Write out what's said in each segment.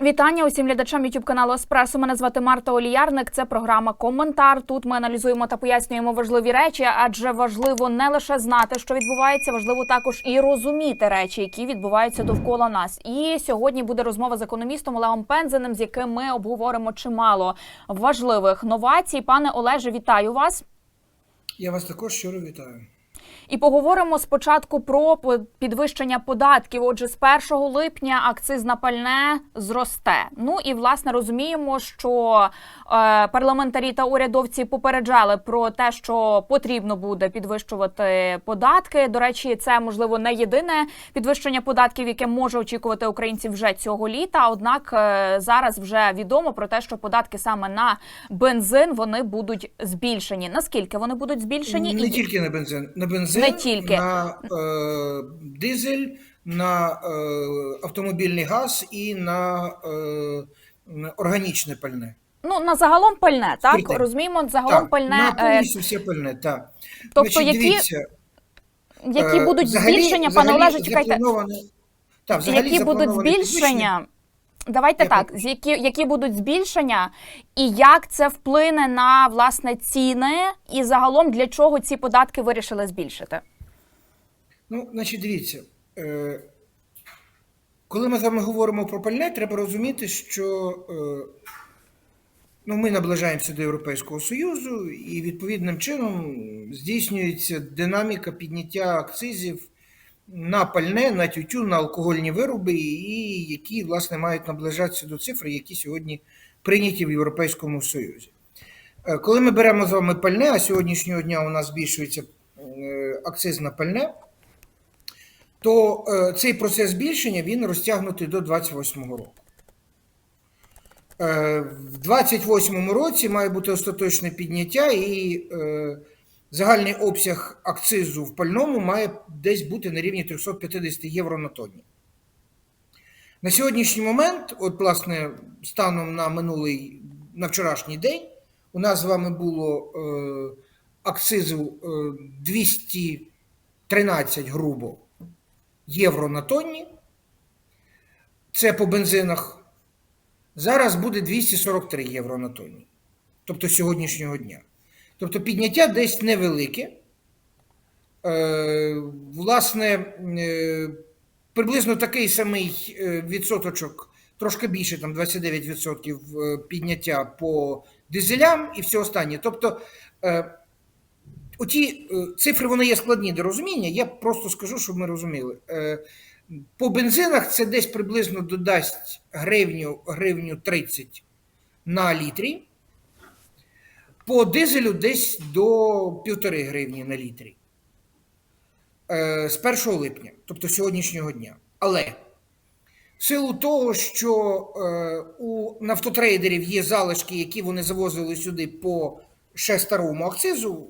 Вітання усім глядачам youtube каналу Еспресо. Мене звати Марта Оліярник. Це програма Коментар. Тут ми аналізуємо та пояснюємо важливі речі, адже важливо не лише знати, що відбувається, важливо також і розуміти речі, які відбуваються довкола нас. І сьогодні буде розмова з економістом Олегом Пензеним, з яким ми обговоримо чимало важливих новацій. Пане Олеже, вітаю вас. Я вас також щиро вітаю. І поговоримо спочатку про підвищення податків. Отже, з 1 липня акциз на пальне зросте. Ну і власне розуміємо, що парламентарі та урядовці попереджали про те, що потрібно буде підвищувати податки. До речі, це можливо не єдине підвищення податків, яке може очікувати українців вже цього літа. Однак е, зараз вже відомо про те, що податки саме на бензин вони будуть збільшені. Наскільки вони будуть збільшені? Не І- тільки на бензин, на бензин, Не тільки. на е, дизель, на е, автомобільний газ і на, е, на органічне пальне. Ну, на загалом пальне, так? Спиртне. Розуміємо, загалом так, пальне. на е, повністю все пальне, так. тобто, Значить, які- дивіться, які е, будуть взагалі- збільшення, пане Олеже, чекайте, так, взагалі які будуть збільшення? Давайте Я так, які, які будуть збільшення, і як це вплине на власне ціни, і загалом для чого ці податки вирішили збільшити? Ну, значить, дивіться, е, коли ми з вами говоримо про пальне, треба розуміти, що ну, ми наближаємося до Європейського Союзу, і відповідним чином здійснюється динаміка підняття акцизів на пальне, на тютюн, на алкогольні вироби, і які, власне, мають наближатися до цифр, які сьогодні прийняті в Європейському Союзі. Е, Коли ми беремо з вами пальне, а сьогоднішнього дня у нас збільшується е, акциз на пальне, то е, цей процес збільшення він розтягнутий до 28 року. Е, в 28 році має бути остаточне підняття, і е, загальний обсяг акцизу в пальному має десь бути на рівні 350 євро на тонні. На сьогоднішній момент, от, власне, станом на минулий, на вчорашній день, у нас з вами було е, акцизу е, 213 грубо євро на тонні. Це по бензинах. Зараз буде 243 євро на тонні. Тобто сьогоднішнього дня. Тобто підняття десь невелике. Е, власне, е, приблизно такий самий е, відсоточок, трошки більше, там 29% е, підняття по дизелям і все останнє. Тобто, е, оті е, цифри вони є складні до розуміння. Я просто скажу, щоб ми розуміли. Е, По бензинах це десь приблизно додасть гривню, гривню 30 на літрі. По дизелю десь до півтори гривні на літрі. Е, З 1 липня, тобто сьогоднішнього дня. Але в силу того, що е, у нафтотрейдерів є залишки, які вони завозили сюди по ще старому акцизу,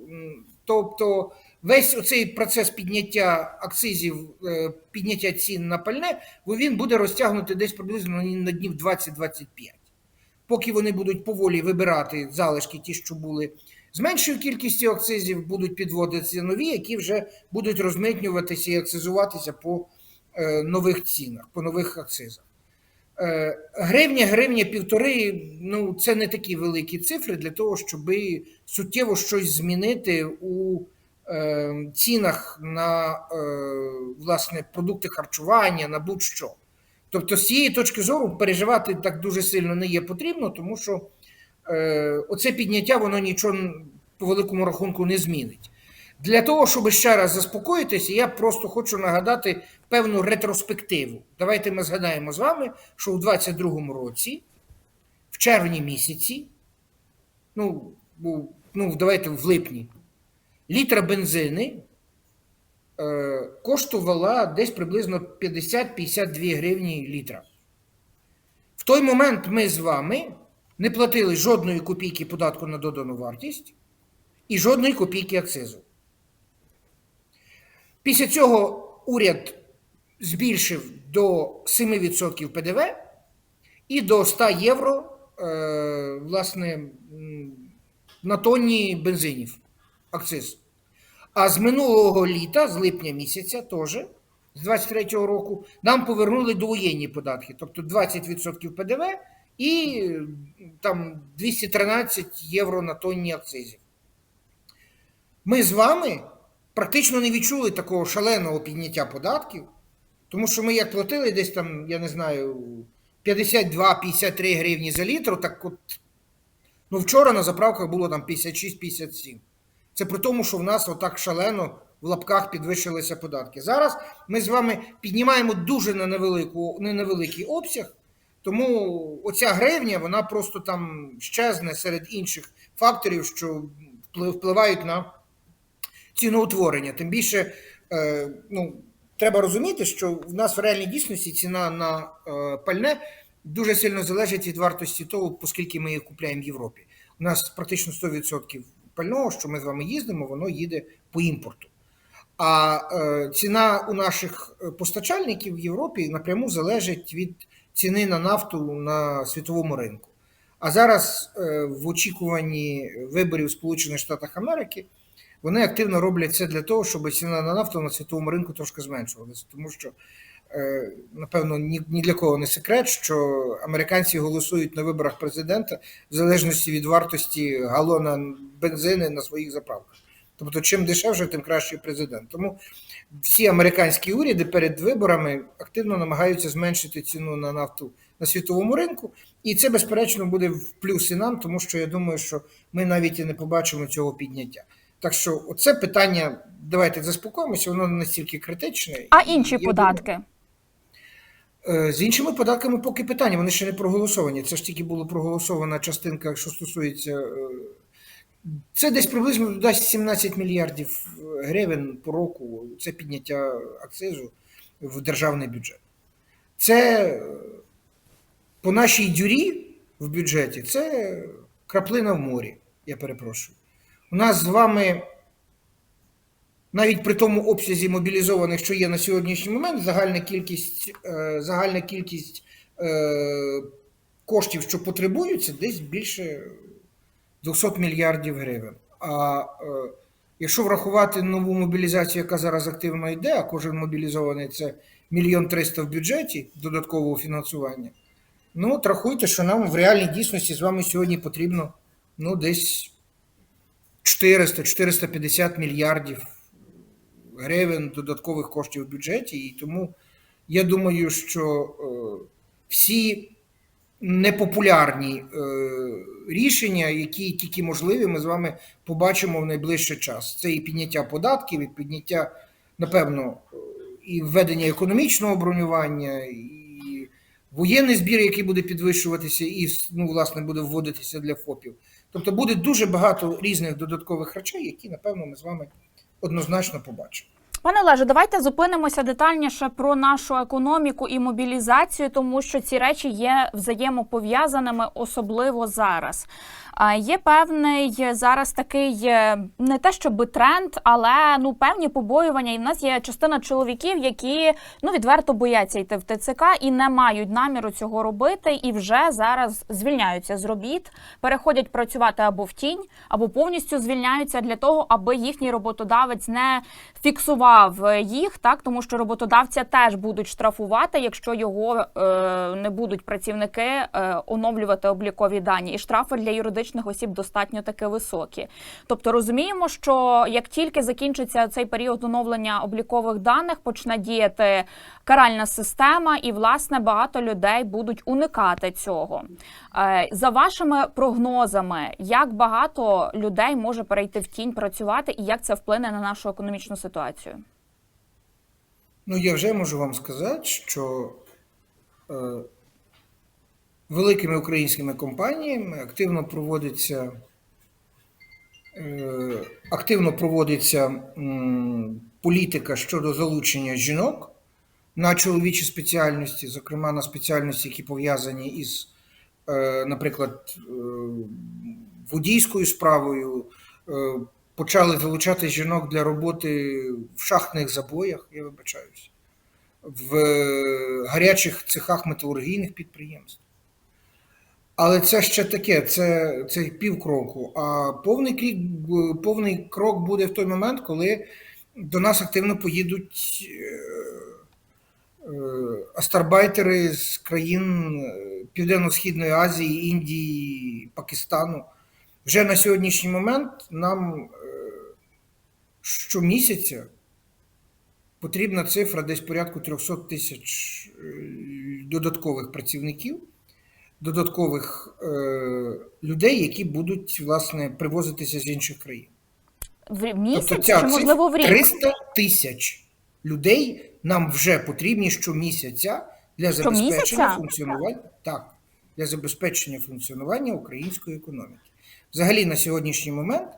тобто весь оцей процес підняття акцизів, е, підняття цін на пальне, він буде розтягнути десь приблизно на днів 20-25. Поки вони будуть поволі вибирати залишки, ті, що були з меншою кількістю акцизів, будуть підводитися нові, які вже будуть розмитнюватися і акцизуватися по е, нових цінах, по нових акцизах. Е, Гривня, гривня, півтори ну це не такі великі цифри для того, щоб суттєво щось змінити у цінах на е, власне продукти харчування, на будь-що. Тобто, з цієї точки зору переживати так дуже сильно не є потрібно, тому що е, оце підняття воно нічого по великому рахунку не змінить. Для того, щоб ще раз заспокоїтися, я просто хочу нагадати певну ретроспективу. Давайте ми згадаємо з вами, що у 22-му році, в червні місяці, ну, ну давайте в липні, літра бензини е, коштувала десь приблизно 50-52 гривні літра. В той момент ми з вами не платили жодної копійки податку на додану вартість і жодної копійки акцизу. Після цього уряд збільшив до 7% ПДВ і до 100 євро е, власне, на тонні бензинів акциз. А з минулого літа, з липня місяця, теж з 23-го року, нам повернули довоєнні податки, тобто 20% ПДВ і там 213 євро на тонні акцизів. Ми з вами практично не відчули такого шаленого підняття податків, тому що ми як платили десь там, я не знаю, 52-53 гривні за літр, так от ну вчора на заправках було там 56-57. Це при тому, що в нас отак шалено в лапках підвищилися податки. Зараз ми з вами піднімаємо дуже на невелику, на невеликий обсяг, тому оця гривня вона просто там щезне серед інших факторів, що впливають на ціноутворення. Тим більше, е, ну, треба розуміти, що в нас в реальній дійсності ціна на е, пальне дуже сильно залежить від вартості того, оскільки ми їх купляємо в Європі. У нас практично 100% пального, що ми з вами їздимо, воно їде по імпорту. А е, ціна у наших е, постачальників в Європі напряму залежить від ціни на нафту на світовому ринку. А зараз е, в очікуванні виборів Сполучених Штатах Америки вони активно роблять це для того, щоб ціна на нафту на світовому ринку трошки зменшувалася. Тому що, напевно, ні, ні для кого не секрет, що американці голосують на виборах президента в залежності від вартості галона бензини на своїх заправках. Тобто, чим дешевше, тим кращий президент. Тому всі американські уряди перед виборами активно намагаються зменшити ціну на нафту на світовому ринку, і це, безперечно, буде в плюс і нам, тому що я думаю, що ми навіть і не побачимо цього підняття. Так що, оце питання, давайте заспокоїмося, воно не настільки критичне. А інші податки? Е, З іншими податками поки питання, вони ще не проголосовані. Це ж тільки була проголосована частинка, що стосується. е, Це десь приблизно дасть 17 мільярдів гривень по року. Це підняття акцизу в державний бюджет. Це е, по нашій дюрі в бюджеті це краплина в морі, я перепрошую. У нас з вами навіть при тому обсязі мобілізованих, що є на сьогоднішній момент, загальна кількість, е, загальна кількість е, коштів, що потребуються, десь більше 200 мільярдів гривень. А е, якщо врахувати нову мобілізацію, яка зараз активно йде, а кожен мобілізований це мільйон триста в бюджеті додаткового фінансування, ну от рахуйте, що нам в реальній дійсності з вами сьогодні потрібно ну, десь 400-450 мільярдів гривень додаткових коштів в бюджеті. І тому я думаю, що е, всі непопулярні е, рішення, які тільки можливі, ми з вами побачимо в найближчий час. Це і підняття податків, і підняття, напевно, і введення економічного бронювання, і воєнний збір, який буде підвищуватися, і ну, власне буде вводитися для ФОПів. Тобто буде дуже багато різних додаткових речей, які, напевно, ми з вами однозначно побачимо. Пане Олеже, давайте зупинимося детальніше про нашу економіку і мобілізацію, тому що ці речі є взаємопов'язаними, особливо зараз. Є певний зараз такий е, не те, щоб тренд, але ну певні побоювання. І в нас є частина чоловіків, які ну відверто бояться йти в ТЦК і не мають наміру цього робити, і вже зараз звільняються з робіт, переходять працювати або в тінь, або повністю звільняються для того, аби їхній роботодавець не фіксував їх, так тому що роботодавця теж будуть штрафувати, якщо його е, не будуть працівники е, оновлювати облікові дані, і штрафи для юридичних осіб достатньо таки високі. Тобто розуміємо, що як тільки закінчиться цей період оновлення облікових даних, почне діяти каральна система, і власне багато людей будуть уникати цього. Е, За вашими прогнозами, як багато людей може перейти в тінь працювати, і як це вплине на нашу економічну ситуацію? Ну, я вже можу вам сказати, що е, великими українськими компаніями активно проводиться, е, активно проводиться політика щодо залучення жінок на чоловічі спеціальності, зокрема на спеціальності, які пов'язані із, е, наприклад, е, водійською справою. Почали залучати жінок для роботи в шахтних забоях, я вибачаюсь, в гарячих цехах металургійних підприємств. Але це ще таке, це, це півкроку. А повний крік, повний крок буде в той момент, коли до нас активно поїдуть е, астарбайтери з країн е, Південно-Східної Азії, Індії, Пакистану. Вже на сьогоднішній момент нам е, щомісяця потрібна цифра десь порядку 300 тисяч е, додаткових працівників, додаткових е, людей, які будуть власне привозитися з інших країн. В місяць Тобто ця чи можливо в рік? 300 тисяч людей нам вже потрібні щомісяця для забезпечення Щомісяця? функціонування так, для забезпечення функціонування української економіки. Взагалі на сьогоднішній момент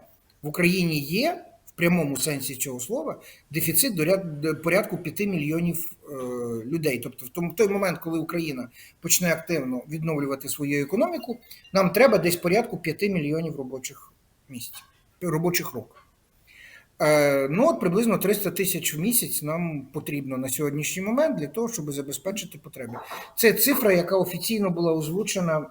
в Україні є прямому сенсі цього слова дефіцит до ряд- порядку 5 мільйонів е, людей. Тобто, в той момент, коли Україна почне активно відновлювати свою економіку, нам треба десь порядку 5 мільйонів робочих місць, робочих рук. Е, Ну, от приблизно 300 тисяч в місяць нам потрібно на сьогоднішній момент для того, щоб забезпечити потреби. Це цифра, яка офіційно була озвучена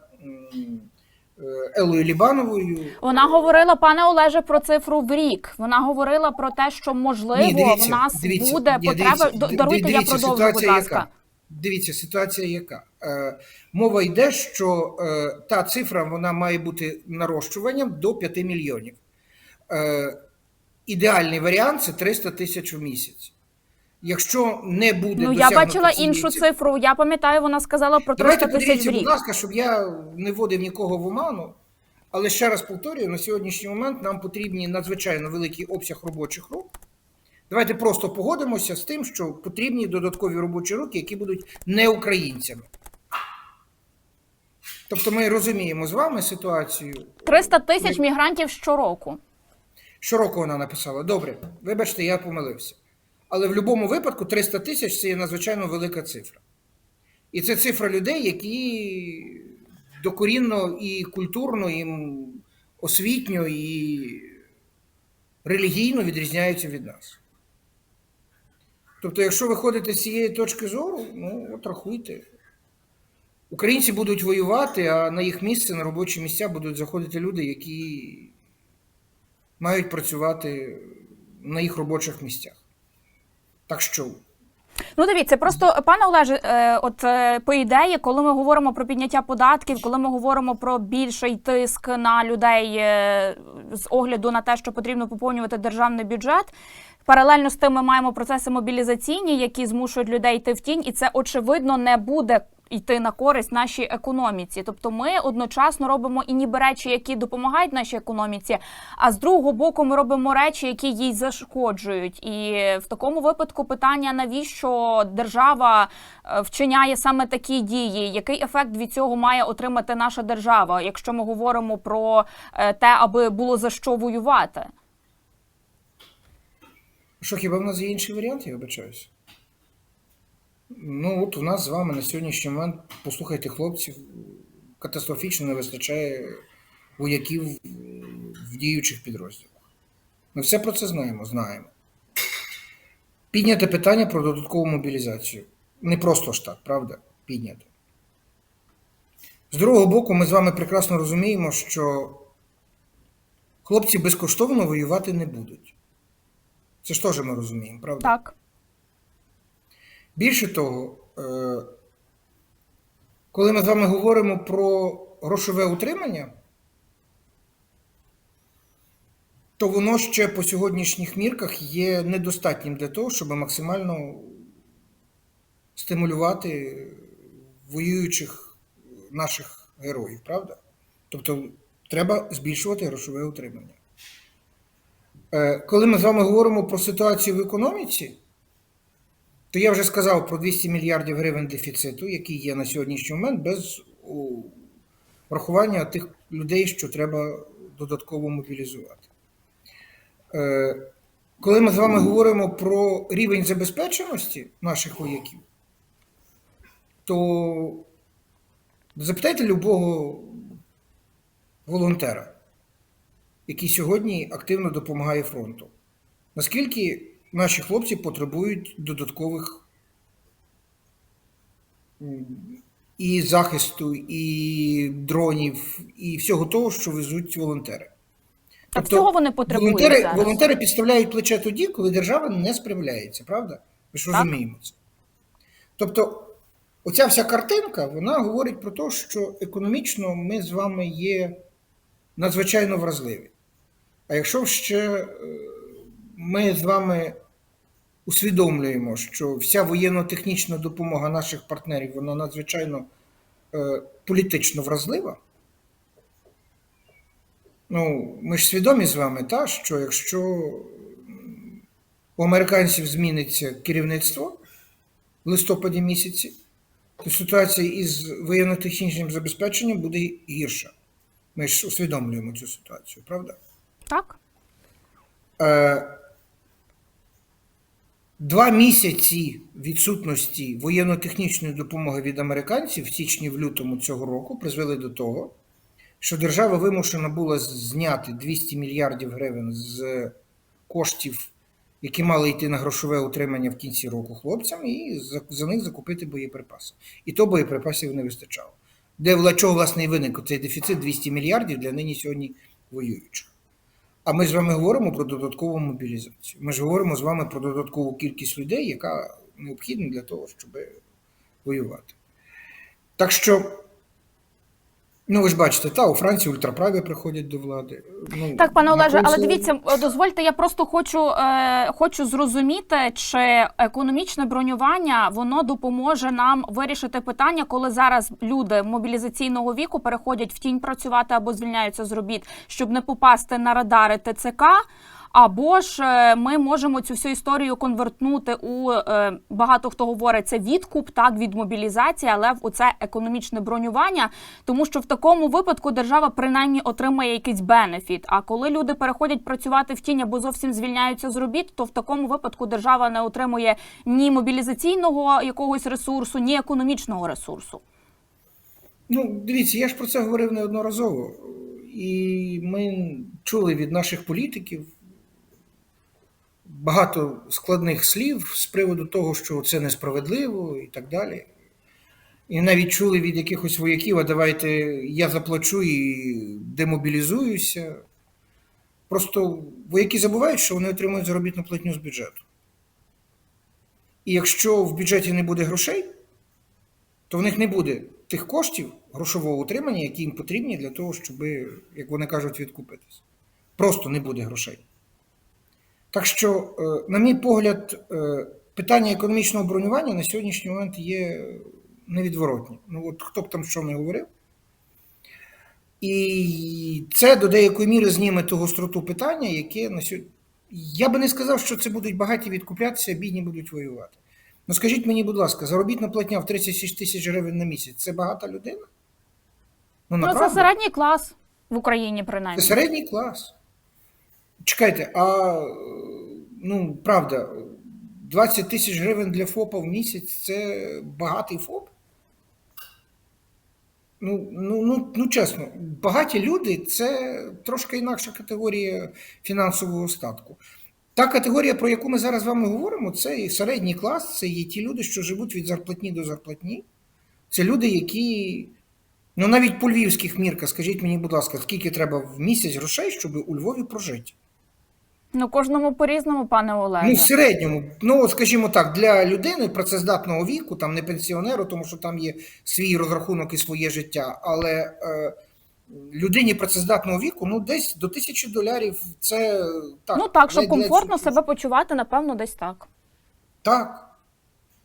Елою Лібановою. Вона говорила, пане Олеже, про цифру в рік. Вона говорила про те, що можливо Ні, дивіться, в нас дивіться, буде ні, потреба. дивіться, Даруйте, дивіться, я продовжу, будь ласка. Яка? Дивіться, ситуація яка? Е, мова йде, що е, та цифра вона має бути нарощуванням до 5 мільйонів. Е, ідеальний варіант це 300 тисяч в місяць. Якщо не буде Ну я бачила іншу цифри- цифру. Я пам'ятаю, вона сказала про 300 Давайте тисяч в подивіться, будь ласка, щоб я не вводив нікого в оману. Але ще раз повторюю, на сьогоднішній момент нам потрібні надзвичайно великий обсяг робочих рук. Давайте просто погодимося з тим, що потрібні додаткові робочі руки, які будуть не українцями. Тобто ми розуміємо з вами ситуацію. 300 тисяч мігрантів щороку. Щороку вона написала. Добре, вибачте, я помилився. Але в будь-якому випадку 300 тисяч це є надзвичайно велика цифра. І це цифра людей, які докорінно і культурно, і освітньо, і релігійно відрізняються від нас. Тобто, якщо ви ходите з цієї точки зору, ну от рахуйте. Українці будуть воювати, а на їх місце, на робочі місця будуть заходити люди, які мають працювати на їх робочих місцях. Так що Ну, дивіться, просто пане Олеже, е, от е, по ідеї, коли ми говоримо про підняття податків, коли ми говоримо про більший тиск на людей е, з огляду на те, що потрібно поповнювати державний бюджет. Паралельно з тим ми маємо процеси мобілізаційні, які змушують людей йти в тінь, і це очевидно не буде йти на користь нашій економіці. Тобто ми одночасно робимо і ніби речі, які допомагають нашій економіці, а з другого боку ми робимо речі, які їй зашкоджують. І в такому випадку питання, навіщо держава е, вчиняє саме такі дії? Який ефект від цього має отримати наша держава, якщо ми говоримо про е, те, аби було за що воювати? Що, хіба в нас є інший варіант, я вибачаюся? Ну, от у нас з вами на сьогоднішній момент, послухайте хлопців, катастрофічно не вистачає вояків в діючих підрозділах. Ми все про це знаємо, знаємо. Підняте питання про додаткову мобілізацію. Не просто ж так, правда? Підняте. З другого боку, ми з вами прекрасно розуміємо, що хлопці безкоштовно воювати не будуть. Це ж теж ми розуміємо, правда? Так. Більше того, е, коли ми з вами говоримо про грошове утримання, то воно ще по сьогоднішніх мірках є недостатнім для того, щоб максимально стимулювати воюючих наших героїв, правда? Тобто треба збільшувати грошове утримання. Е, Коли ми з вами говоримо про ситуацію в економіці, то я вже сказав про 200 мільярдів гривень дефіциту, який є на сьогоднішній момент, без врахування тих людей, що треба додатково мобілізувати. Е, Коли ми з вами говоримо про рівень забезпеченості наших вояків, то запитайте любого волонтера, який сьогодні активно допомагає фронту. Наскільки наші хлопці потребують додаткових і захисту, і дронів, і всього того, що везуть волонтери. Так всього вони потребують волонтери, зараз. волонтери підставляють плече тоді, коли держава не справляється, правда? Ми ж розуміємо це. Тобто, оця вся картинка вона говорить про те, що економічно ми з вами є надзвичайно вразливі. А якщо ще е, ми з вами усвідомлюємо, що вся воєнно-технічна допомога наших партнерів вона надзвичайно е, політично вразлива. Ну, ми ж свідомі з вами, та, що якщо у американців зміниться керівництво в листопаді місяці, то ситуація із воєнно-технічним забезпеченням буде гірша. Ми ж усвідомлюємо цю ситуацію, правда? Так? Е, Два місяці відсутності воєнно-технічної допомоги від американців в січні в лютому цього року призвели до того, що держава вимушена була зняти 200 мільярдів гривень з коштів, які мали йти на грошове утримання в кінці року хлопцям, і за, них закупити боєприпаси. І то боєприпасів не вистачало. Де чого, власне, і виник цей дефіцит 200 мільярдів для нині сьогодні воюючих. А ми з вами говоримо про додаткову мобілізацію. Ми ж говоримо з вами про додаткову кількість людей, яка необхідна для того, щоб воювати. Так що, ну ви ж бачите, та у Франції ультраправі приходять до влади. Ну, Так, пане Олеже, але дивіться, е, дозвольте, я просто хочу, е, хочу зрозуміти, чи економічне бронювання воно допоможе нам вирішити питання, коли зараз люди мобілізаційного віку переходять в тінь працювати або звільняються з робіт, щоб не попасти на радари ТЦК. Або ж е, ми можемо цю всю історію конвертнути у е, багато хто говорить це відкуп, так від мобілізації, але в це економічне бронювання, тому що в такому випадку держава принаймні отримає якийсь бенефіт. А коли люди переходять працювати в тінь або зовсім звільняються з робіт, то в такому випадку держава не отримує ні мобілізаційного якогось ресурсу, ні економічного ресурсу. Ну, дивіться, я ж про це говорив неодноразово. І ми чули від наших політиків багато складних слів з приводу того, що це несправедливо і так далі. І навіть чули від якихось вояків, а давайте я заплачу і демобілізуюся. Просто вояки забувають, що вони отримують заробітну платню з бюджету. І якщо в бюджеті не буде грошей, то в них не буде тих коштів грошового утримання, які їм потрібні для того, щоб, як вони кажуть, відкупитись. Просто не буде грошей. Так що, е, на мій погляд, е, питання економічного бронювання на сьогоднішній момент є невідворотні. Ну, от хто б там що не говорив. І це до деякої міри зніме ту гостроту питання, яке на сьогодні. Я би не сказав, що це будуть багаті відкуплятися, а бідні будуть воювати. Ну скажіть мені, будь ласка, заробітна платня в 36 тисяч гривень на місяць це багата людина? Ну, Ну, це середній клас в Україні, Це принаймні. середній клас. Чекайте, а ну, правда, 20 тисяч гривень для ФОПа в місяць це багатий ФОП? Ну, ну, ну, ну чесно, багаті люди це трошки інакша категорія фінансового статку. Та категорія, про яку ми зараз з вами говоримо, це і середній клас, це є ті люди, що живуть від зарплатні до зарплатні. Це люди, які. Ну, навіть по львівських мірках, скажіть мені, будь ласка, скільки треба в місяць грошей, щоб у Львові прожити? Ну кожному по-різному, пане Олеже. Ну, в середньому, ну, скажімо так, для людини працездатного віку, там не пенсіонеру, тому що там є свій розрахунок і своє життя, але е, людині працездатного віку, ну, десь до тисячі долярів це так. ну так, щоб комфортно щось. себе почувати, напевно, десь так. Так.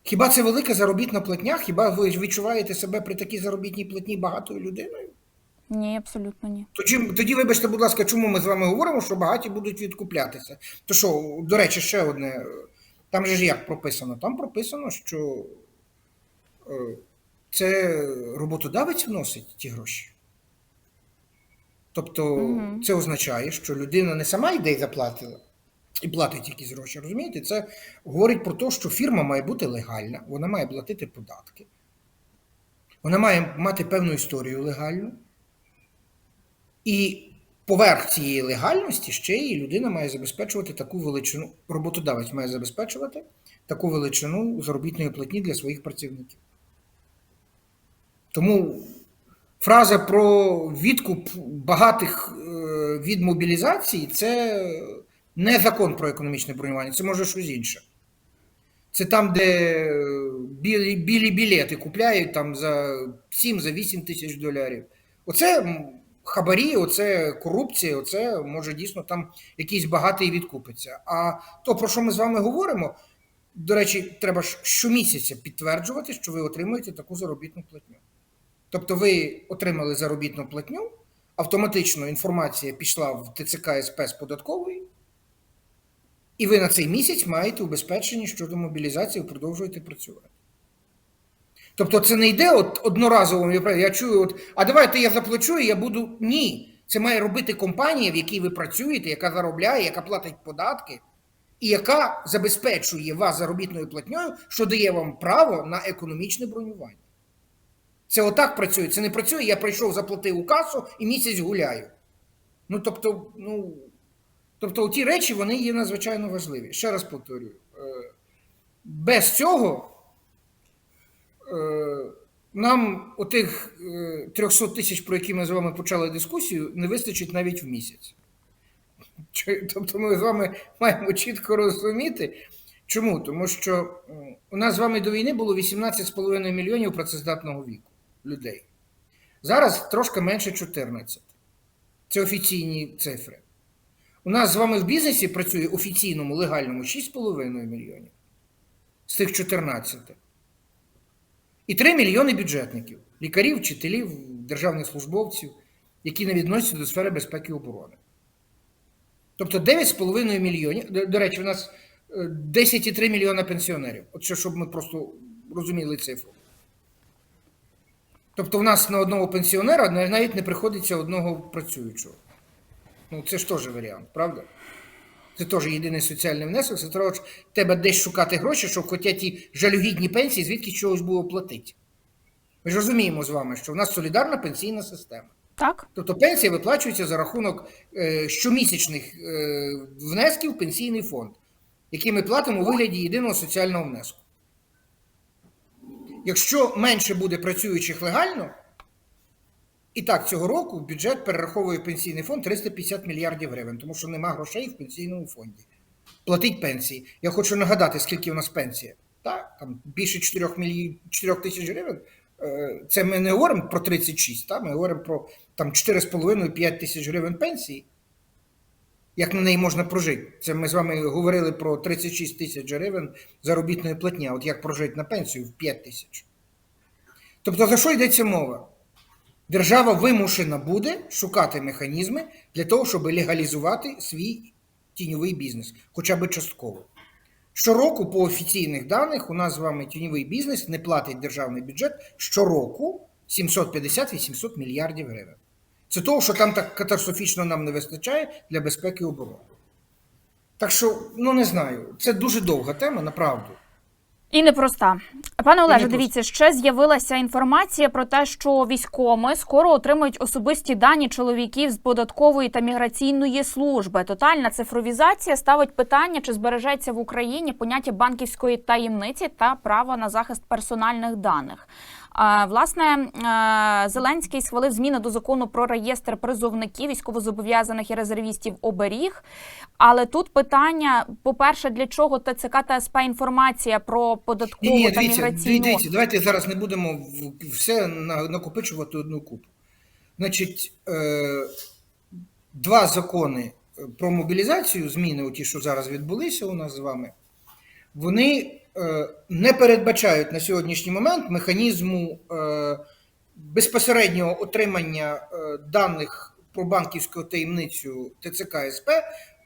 Хіба це велика заробітна платня? Хіба ви відчуваєте себе при такій заробітній платні багатою людиною? Ні, абсолютно ні. Тоді, тоді вибачте, будь ласка, чому ми з вами говоримо, що багаті будуть відкуплятися? То що, до речі, ще одне. Там же ж як прописано? Там прописано, що е, це роботодавець вносить ті гроші. Тобто, Мгм. це означає, що людина не сама йде і заплатила. І платить якісь гроші, розумієте? Це говорить про те, що фірма має бути легальна, вона має платити податки, вона має мати певну історію легальну. І поверх цієї легальності ще і людина має забезпечувати таку величину, роботодавець має забезпечувати таку величину заробітної платні для своїх працівників. Тому фраза про відкуп багатих е, від мобілізації це не закон про економічне бронювання, це може щось інше. Це там, де е, білі, білі білети купляють там за 7 за 8 тисяч доларів. Оце хабарі, оце корупція, оце може дійсно там якийсь багатий відкупиться. А то, про що ми з вами говоримо, до речі, треба ж щомісяця підтверджувати, що ви отримуєте таку заробітну платню. Тобто ви отримали заробітну платню, автоматично інформація пішла в ТЦК СП з податкової, і ви на цей місяць маєте убезпечення щодо мобілізації продовжуєте працювати. Тобто це не йде от одноразово, я чую, от, а давайте я заплачу і я буду. Ні. Це має робити компанія, в якій ви працюєте, яка заробляє, яка платить податки, і яка забезпечує вас заробітною платньою, що дає вам право на економічне бронювання. Це отак працює. Це не працює, я прийшов, заплатив у касу і місяць гуляю. Ну, тобто, ну, тобто ті речі вони є надзвичайно важливі. Ще раз повторюю, е, без цього нам отих е, 300 тисяч, про які ми з вами почали дискусію, не вистачить навіть в місяць. Тобто ми з вами маємо чітко розуміти. Чому? Тому що у нас з вами до війни було 18,5 мільйонів працездатного віку людей. Зараз трошки менше 14. Це офіційні цифри. У нас з вами в бізнесі працює офіційному, легальному 6,5 мільйонів з тих 14. І 3 мільйони бюджетників, лікарів, вчителів, державних службовців, які не відносяться до сфери безпеки і оборони. Тобто 9,5 мільйонів. До, речі, у нас е, 10,3 мільйона пенсіонерів. От ще, щоб ми просто розуміли цифру. Тобто в нас на одного пенсіонера навіть не приходиться одного працюючого. Ну, це ж теж варіант, правда? Це теж єдиний соціальний внесок. Це треба тебе десь шукати гроші, щоб хоча ті жалюгідні пенсії звідки чогось було платити. Ми ж розуміємо з вами, що в нас солідарна пенсійна система. Так? Тобто пенсія виплачується за рахунок е, щомісячних е, внесків в пенсійний фонд, який ми платимо у вигляді єдиного соціального внеску. Якщо менше буде працюючих легально, і так цього року бюджет перераховує пенсійний фонд 350 мільярдів гривень, тому що нема грошей в пенсійному фонді. Платить пенсії. Я хочу нагадати, скільки у нас пенсія. Так, там більше 4, мілі... 4 тисяч гривень. Е, Це ми не говоримо про 36, так? ми говоримо про там 4,5-5 тисяч гривень пенсії. Як на неї можна прожити? Це ми з вами говорили про 36 тисяч гривень заробітної платні. От як прожити на пенсію в 5 тисяч. Тобто за що йдеться мова? Держава вимушена буде шукати механізми для того, щоб легалізувати свій тіньовий бізнес, хоча б частково. Щороку, по офіційних даних, у нас з вами тіньовий бізнес не платить державний бюджет щороку 750-800 мільярдів гривень. Це того, що там так катастрофічно нам не вистачає для безпеки оборони. Так що, ну не знаю, це дуже довга тема, направду. І непроста. Пане Олеже, дивіться, ще з'явилася інформація про те, що військоми скоро отримають особисті дані чоловіків з податкової та міграційної служби. Тотальна цифровізація ставить питання, чи збережеться в Україні поняття банківської таємниці та право на захист персональних даних. Власне, Зеленський схвалив зміни до закону про реєстр призовників, військовозобов'язаних і резервістів оберіг. Але тут питання: по-перше, для чого ТЦК та СП інформація про податкову Ні, ні, та дивіться, міграційну? дивіться, давайте зараз не будемо все накопичувати одну купу. Значить, е, два закони про мобілізацію, зміни, ті, що зараз відбулися у нас з вами, вони не передбачають на сьогоднішній момент механізму е, безпосереднього отримання е, даних про банківську таємницю ТЦК СП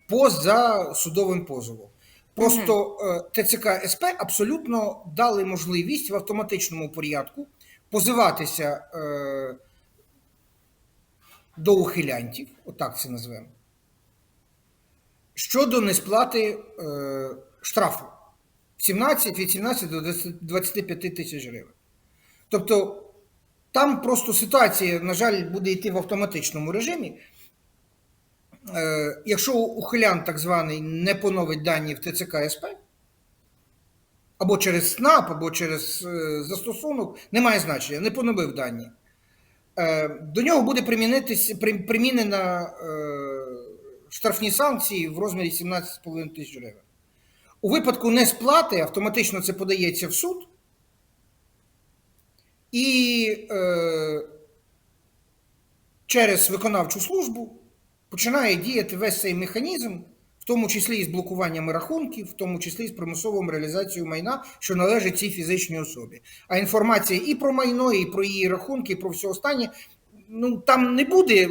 поза судовим позовом. Просто е, ТЦК СП абсолютно дали можливість в автоматичному порядку позиватися е, до ухилянтів, отак це назвемо, щодо несплати е, штрафу 17, від 17 до 25 тисяч гривень. Тобто там просто ситуація, на жаль, буде йти в автоматичному режимі. Е, якщо ухилян так званий не поновить дані в ТЦК СП, або через СНАП, або через е, застосунок, немає значення, не поновив дані. Е, до нього буде примінена штрафні санкції в розмірі 17,5 тисяч гривень. У випадку несплати автоматично це подається в суд. І е, через виконавчу службу починає діяти весь цей механізм, в тому числі і з блокуванням рахунків, в тому числі і з примусовою реалізацією майна, що належить цій фізичній особі. А інформація і про майно, і про її рахунки, і про все останнє, ну там не буде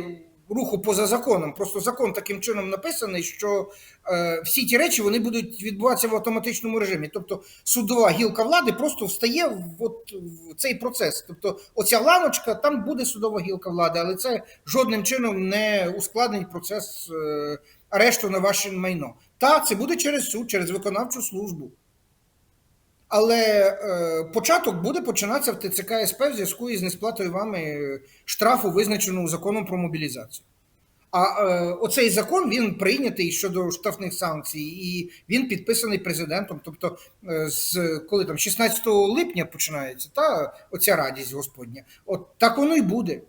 руху поза законом. Просто закон таким чином написаний, що е, всі ті речі вони будуть відбуватися в автоматичному режимі. Тобто судова гілка влади просто встає в, от, в цей процес. Тобто, оця ланочка, там буде судова гілка влади, але це жодним чином не ускладнить процес е, арешту на ваше майно. Та це буде через суд, через виконавчу службу. Але е, початок буде починатися в ТЦК СП в зв'язку із несплатою вами е, штрафу, визначеного законом про мобілізацію. А е, оцей закон він прийнятий щодо штрафних санкцій, і він підписаний президентом. Тобто, е, з коли там 16 липня починається та оця радість Господня, от так воно й буде.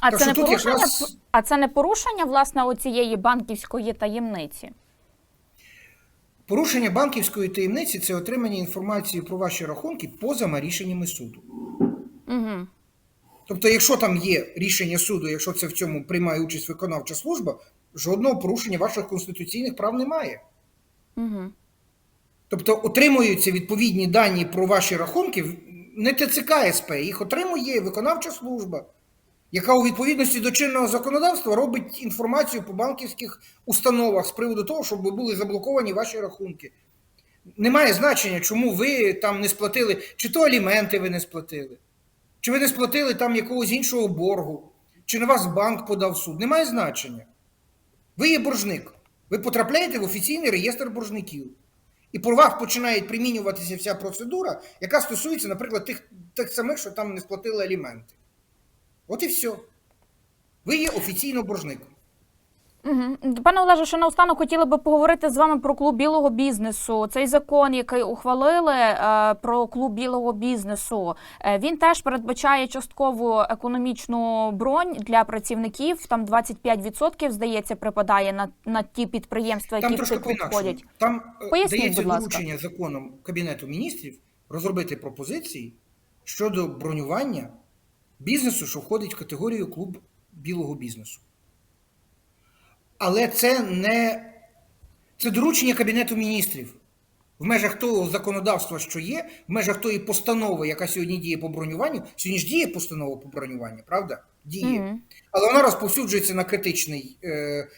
А Так це не тут порушення, якраз- а це не порушення власне оцієї банківської таємниці. Порушення банківської таємниці це отримання інформації про ваші рахунки поза рішеннями суду. Угу. Тобто, якщо там є рішення суду, якщо це в цьому приймає участь виконавча служба, жодного порушення ваших конституційних прав немає. Угу. Тобто отримуються відповідні дані про ваші рахунки не ТЦК СП, їх отримує виконавча служба, яка у відповідності до чинного законодавства робить інформацію по банківських установах з приводу того, щоб були заблоковані ваші рахунки. Немає значення, чому ви там не сплатили, чи то аліменти ви не сплатили, чи ви не сплатили там якогось іншого боргу, чи на вас банк подав суд. Немає значення. Ви є боржник. Ви потрапляєте в офіційний реєстр боржників. І про вас починає примінюватися вся процедура, яка стосується, наприклад, тих, тих самих, що там не сплатили аліменти. От і все. Ви є офіційно боржником. Угу. Пане Олеже, ще наостанок хотіли би поговорити з вами про клуб білого бізнесу. Цей закон, який ухвалили е, про клуб білого бізнесу, е, він теж передбачає часткову економічну бронь для працівників. Там 25% здається припадає на, на ті підприємства, Там які в цей клуб входять. Там Поясніть, дається будь ласка. доручення законом Кабінету міністрів розробити пропозиції щодо бронювання бізнесу, що входить в категорію клуб білого бізнесу. Але це не це доручення Кабінету міністрів. В межах того законодавства, що є, в межах тої постанови, яка сьогодні діє по бронюванню, сьогодні ж діє постанова по бронюванню, правда? Діє. Мгм. Але вона розповсюджується на критичний е, е,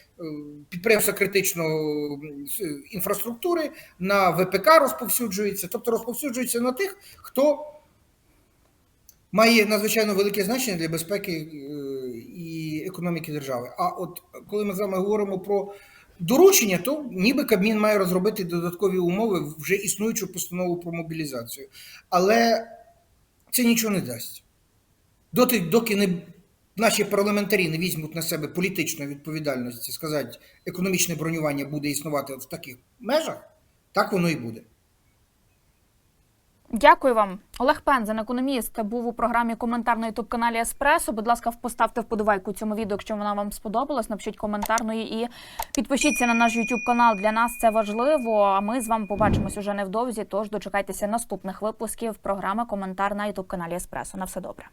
підприємства критичної інфраструктури, на ВПК розповсюджується, тобто розповсюджується на тих, хто має надзвичайно велике значення для безпеки е, і економіки держави. А от коли ми з вами говоримо про доручення, то ніби Кабмін має розробити додаткові умови вже існуючу постанову про мобілізацію. Але це нічого не дасть. Доти, доки не, наші парламентарі не візьмуть на себе політичної відповідальності, сказати, економічне бронювання буде існувати в таких межах, так воно і буде. Дякую вам. Олег Пензен, економіст, був у програмі коментар на ютуб каналі Еспресо. Будь ласка, поставте вподобайку цьому відео, якщо вона вам сподобалась. Напишіть коментар ну і підпишіться на наш ютуб канал. Для нас це важливо. А ми з вами побачимось уже невдовзі. Тож дочекайтеся наступних випусків програми Коментар на ютуб каналі Еспресо. На все добре.